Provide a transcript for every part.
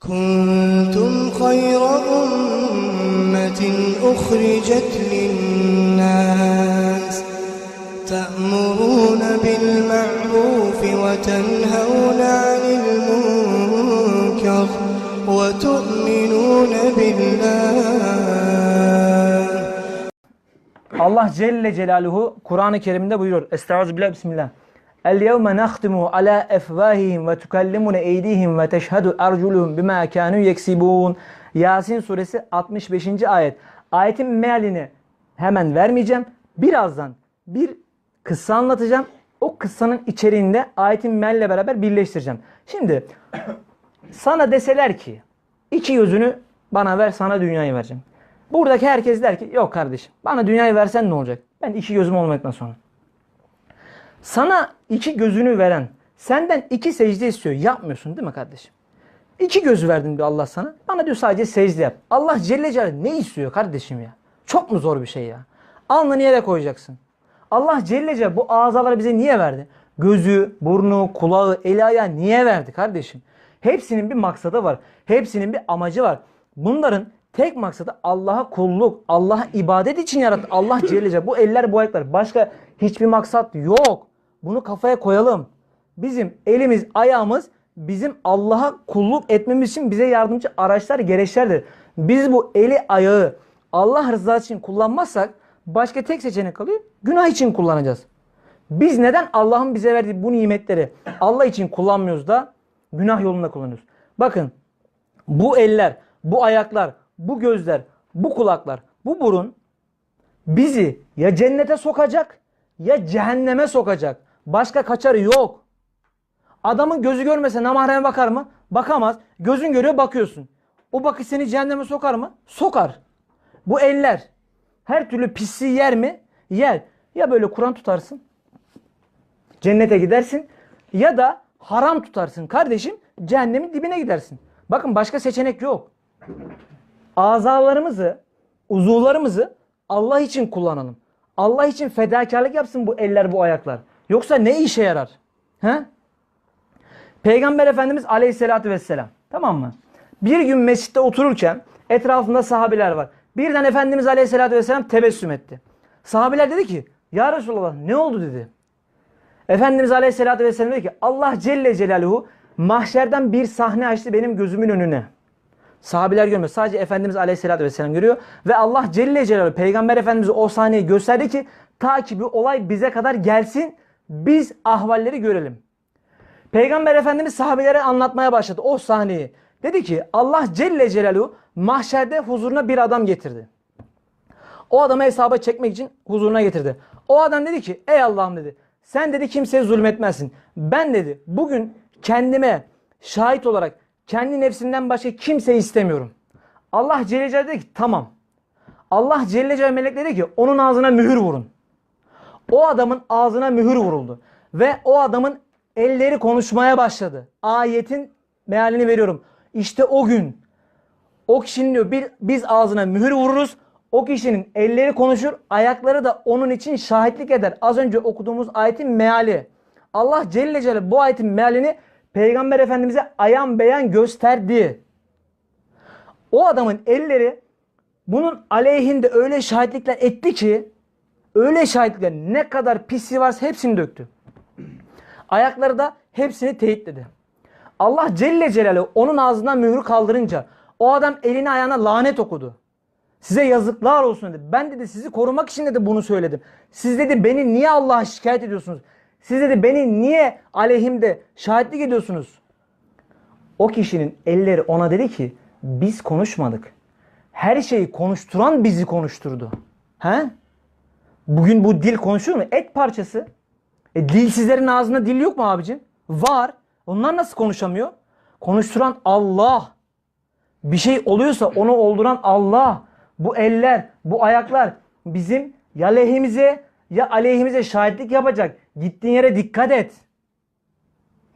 كنتم خير أمة أخرجت للناس تأمرون بالمعروف وتنهون عن المنكر وتؤمنون بالله Allah Celle Celaluhu Kur'an-ı Kerim'de buyuruyor. Estağfirullah bismillah. El yevme nahtimu ala efvahihim ve tukallimune eydihim ve teşhedü erculuhum bima yeksibun. Yasin suresi 65. ayet. Ayetin mealini hemen vermeyeceğim. Birazdan bir kıssa anlatacağım. O kıssanın içeriğinde ayetin mealle beraber birleştireceğim. Şimdi sana deseler ki iki gözünü bana ver sana dünyayı vereceğim. Buradaki herkes der ki yok kardeşim bana dünyayı versen ne olacak? Ben iki gözüm olmadıktan sonra. Sana iki gözünü veren senden iki secde istiyor. Yapmıyorsun değil mi kardeşim? İki gözü verdim diyor Allah sana. Bana diyor sadece secde yap. Allah Celle Celaluhu ne istiyor kardeşim ya? Çok mu zor bir şey ya? Alnını yere koyacaksın. Allah Celle Celaluhu bu azaları bize niye verdi? Gözü, burnu, kulağı, eli ayağı niye verdi kardeşim? Hepsinin bir maksadı var. Hepsinin bir amacı var. Bunların tek maksadı Allah'a kulluk, Allah'a ibadet için yarattı. Allah Celle Celaluhu. Bu eller, bu ayaklar. Başka hiçbir maksat yok. Bunu kafaya koyalım. Bizim elimiz, ayağımız bizim Allah'a kulluk etmemiz için bize yardımcı araçlar, gereçlerdir. Biz bu eli, ayağı Allah rızası için kullanmazsak başka tek seçenek kalıyor. Günah için kullanacağız. Biz neden Allah'ın bize verdiği bu nimetleri Allah için kullanmıyoruz da günah yolunda kullanıyoruz? Bakın bu eller, bu ayaklar, bu gözler, bu kulaklar, bu burun bizi ya cennete sokacak ya cehenneme sokacak. Başka kaçarı yok. Adamın gözü görmese namahreme bakar mı? Bakamaz. Gözün görüyor bakıyorsun. O bakış seni cehenneme sokar mı? Sokar. Bu eller her türlü pisliği yer mi? Yer. Ya böyle Kur'an tutarsın. Cennete gidersin. Ya da haram tutarsın kardeşim. Cehennemin dibine gidersin. Bakın başka seçenek yok. Azalarımızı, uzuvlarımızı Allah için kullanalım. Allah için fedakarlık yapsın bu eller, bu ayaklar. Yoksa ne işe yarar? He? Peygamber Efendimiz Aleyhisselatü Vesselam. Tamam mı? Bir gün mescitte otururken etrafında sahabiler var. Birden Efendimiz Aleyhisselatü Vesselam tebessüm etti. Sahabiler dedi ki Ya Resulallah ne oldu dedi. Efendimiz Aleyhisselatü Vesselam dedi ki Allah Celle Celaluhu mahşerden bir sahne açtı benim gözümün önüne. Sahabiler görmüyor. Sadece Efendimiz Aleyhisselatü Vesselam görüyor. Ve Allah Celle Celaluhu Peygamber Efendimiz'e o sahneyi gösterdi ki ta ki bu olay bize kadar gelsin biz ahvalleri görelim. Peygamber Efendimiz sahabelere anlatmaya başladı o sahneyi. Dedi ki Allah Celle Celaluhu mahşerde huzuruna bir adam getirdi. O adamı hesaba çekmek için huzuruna getirdi. O adam dedi ki ey Allah'ım dedi. Sen dedi kimseye zulmetmezsin. Ben dedi bugün kendime şahit olarak kendi nefsinden başka kimseyi istemiyorum. Allah Celle Celaluhu dedi ki tamam. Allah Celle Celaluhu melekleri dedi ki onun ağzına mühür vurun. O adamın ağzına mühür vuruldu. Ve o adamın elleri konuşmaya başladı. Ayetin mealini veriyorum. İşte o gün o kişinin diyor bir, biz ağzına mühür vururuz. O kişinin elleri konuşur, ayakları da onun için şahitlik eder. Az önce okuduğumuz ayetin meali. Allah Celle Celle bu ayetin mealini Peygamber Efendimiz'e ayan beyan gösterdi. O adamın elleri bunun aleyhinde öyle şahitlikler etti ki öyle şahitlikler ne kadar pisliği varsa hepsini döktü. Ayakları da hepsini teyitledi. Allah Celle Celaluhu onun ağzından mührü kaldırınca o adam eline ayağına lanet okudu. Size yazıklar olsun dedi. Ben dedi sizi korumak için dedi bunu söyledim. Siz dedi beni niye Allah'a şikayet ediyorsunuz? Siz dedi beni niye aleyhimde şahitlik ediyorsunuz? O kişinin elleri ona dedi ki biz konuşmadık. Her şeyi konuşturan bizi konuşturdu. He? Bugün bu dil konuşuyor mu? Et parçası. E, dilsizlerin ağzında dil yok mu abicim? Var. Onlar nasıl konuşamıyor? Konuşturan Allah. Bir şey oluyorsa onu olduran Allah. Bu eller, bu ayaklar bizim ya lehimize ya aleyhimize şahitlik yapacak. Gittiğin yere dikkat et.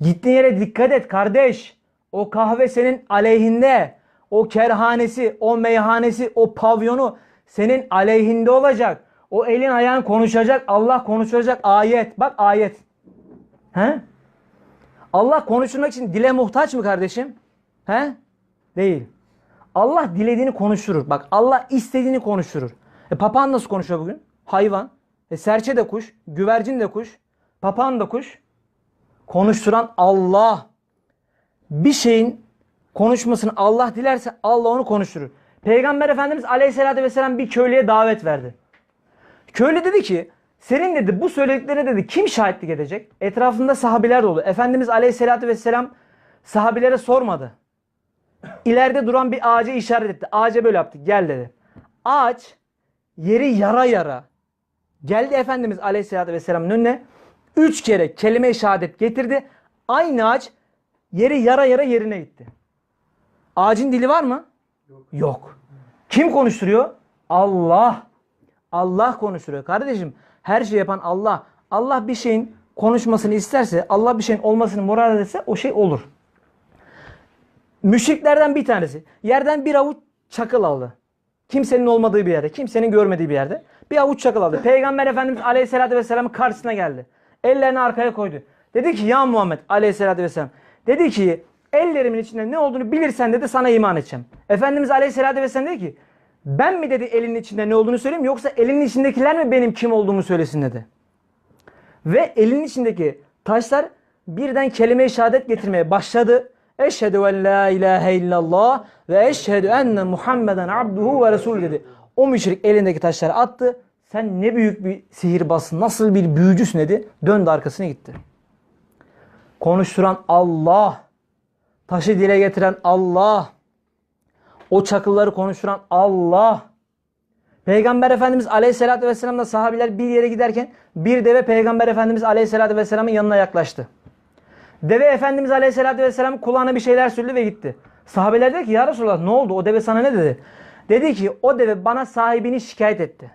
Gittiğin yere dikkat et kardeş. O kahve senin aleyhinde. O kerhanesi, o meyhanesi, o pavyonu senin aleyhinde olacak. O elin ayağın konuşacak. Allah konuşacak. Ayet. Bak ayet. He? Allah konuşmak için dile muhtaç mı kardeşim? He? Değil. Allah dilediğini konuşturur. Bak Allah istediğini konuşturur. E, papağan nasıl konuşuyor bugün? Hayvan. E, serçe de kuş. Güvercin de kuş. Papağan da kuş. Konuşturan Allah. Bir şeyin konuşmasını Allah dilerse Allah onu konuşturur. Peygamber Efendimiz Aleyhisselatü Vesselam bir köylüye davet verdi. Köylü dedi ki senin dedi bu söylediklerine dedi kim şahitlik edecek? Etrafında sahabiler dolu. Efendimiz Aleyhisselatü Vesselam sahabilere sormadı. İleride duran bir ağaca işaret etti. Ağaca böyle yaptı. Gel dedi. Ağaç yeri yara yara. Geldi Efendimiz Aleyhisselatü Vesselam'ın önüne. Üç kere kelime-i şehadet getirdi. Aynı ağaç yeri yara yara yerine gitti. Ağacın dili var mı? Yok. Kim konuşturuyor? Allah. Allah konuşturuyor. Kardeşim her şeyi yapan Allah. Allah bir şeyin konuşmasını isterse, Allah bir şeyin olmasını murad ederse o şey olur. Müşriklerden bir tanesi yerden bir avuç çakıl aldı. Kimsenin olmadığı bir yerde, kimsenin görmediği bir yerde bir avuç çakıl aldı. Peygamber Efendimiz Aleyhisselatü Vesselam'ın karşısına geldi. Ellerini arkaya koydu. Dedi ki ya Muhammed Aleyhisselatü Vesselam. Dedi ki ellerimin içinde ne olduğunu bilirsen dedi sana iman edeceğim. Efendimiz Aleyhisselatü Vesselam dedi ki ben mi dedi elinin içinde ne olduğunu söyleyeyim yoksa elinin içindekiler mi benim kim olduğumu söylesin dedi. Ve elinin içindeki taşlar birden kelime-i şehadet getirmeye başladı. Eşhedü en la ilahe illallah ve eşhedü enne Muhammeden abduhu ve resulü dedi. O müşrik elindeki taşları attı. Sen ne büyük bir sihirbazsın, nasıl bir büyücüsün dedi. Döndü arkasına gitti. Konuşturan Allah. Taşı dile getiren Allah. O çakılları konuşturan Allah. Peygamber Efendimiz Aleyhisselatü Vesselam'la sahabiler bir yere giderken bir deve Peygamber Efendimiz Aleyhisselatü Vesselam'ın yanına yaklaştı. Deve Efendimiz Aleyhisselatü Vesselam kulağına bir şeyler söyledi ve gitti. Sahabeler dedi ki ya Resulallah ne oldu o deve sana ne dedi? Dedi ki o deve bana sahibini şikayet etti.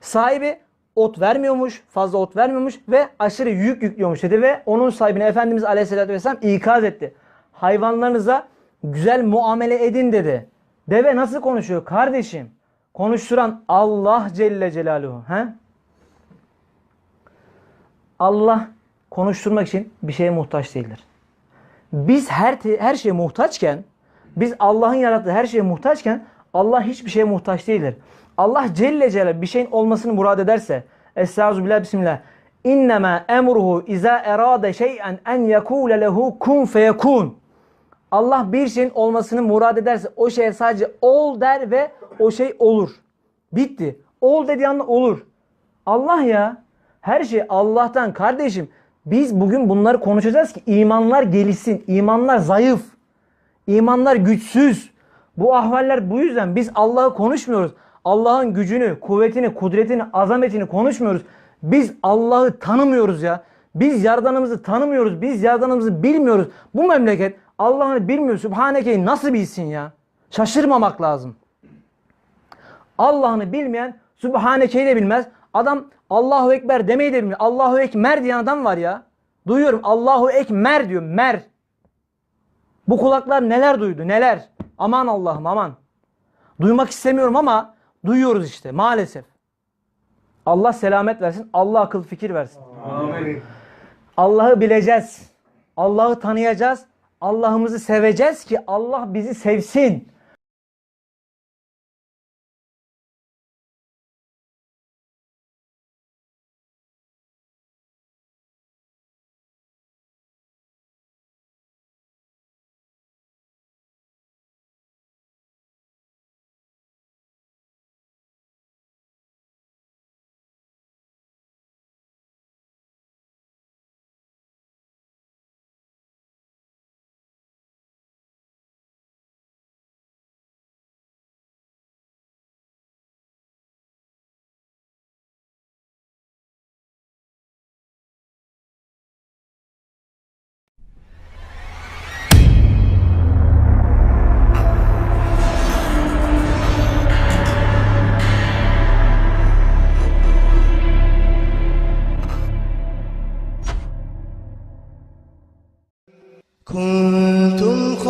Sahibi ot vermiyormuş, fazla ot vermiyormuş ve aşırı yük yüklüyormuş dedi ve onun sahibine Efendimiz Aleyhisselatü Vesselam ikaz etti. Hayvanlarınıza güzel muamele edin dedi. Deve nasıl konuşuyor kardeşim? Konuşturan Allah Celle Celaluhu. He? Allah konuşturmak için bir şeye muhtaç değildir. Biz her her şeye muhtaçken, biz Allah'ın yarattığı her şeye muhtaçken Allah hiçbir şeye muhtaç değildir. Allah Celle Celaluhu bir şeyin olmasını murad ederse Estağfirullah bismillah. İnnemâ emruhu izâ erâde şey'en en yekûle lehu kun feyekûn. Allah bir şeyin olmasını murad ederse o şeye sadece ol der ve o şey olur. Bitti. Ol dediği anda olur. Allah ya. Her şey Allah'tan kardeşim. Biz bugün bunları konuşacağız ki imanlar gelişsin. İmanlar zayıf. İmanlar güçsüz. Bu ahvaller bu yüzden biz Allah'ı konuşmuyoruz. Allah'ın gücünü, kuvvetini, kudretini, azametini konuşmuyoruz. Biz Allah'ı tanımıyoruz ya. Biz yardanımızı tanımıyoruz. Biz yardanımızı bilmiyoruz. Bu memleket Allah'ını bilmiyor. Sübhaneke'yi nasıl bilsin ya? Şaşırmamak lazım. Allah'ını bilmeyen Sübhaneke'yi de bilmez. Adam Allahu Ekber demeyi de bilmiyor. Allahu Ekmer diyen adam var ya. Duyuyorum Allahu Ekmer diyor. Mer. Bu kulaklar neler duydu neler. Aman Allah'ım aman. Duymak istemiyorum ama duyuyoruz işte maalesef. Allah selamet versin. Allah akıl fikir versin. Amin. Allah'ı bileceğiz. Allah'ı tanıyacağız. Allah'ımızı seveceğiz ki Allah bizi sevsin.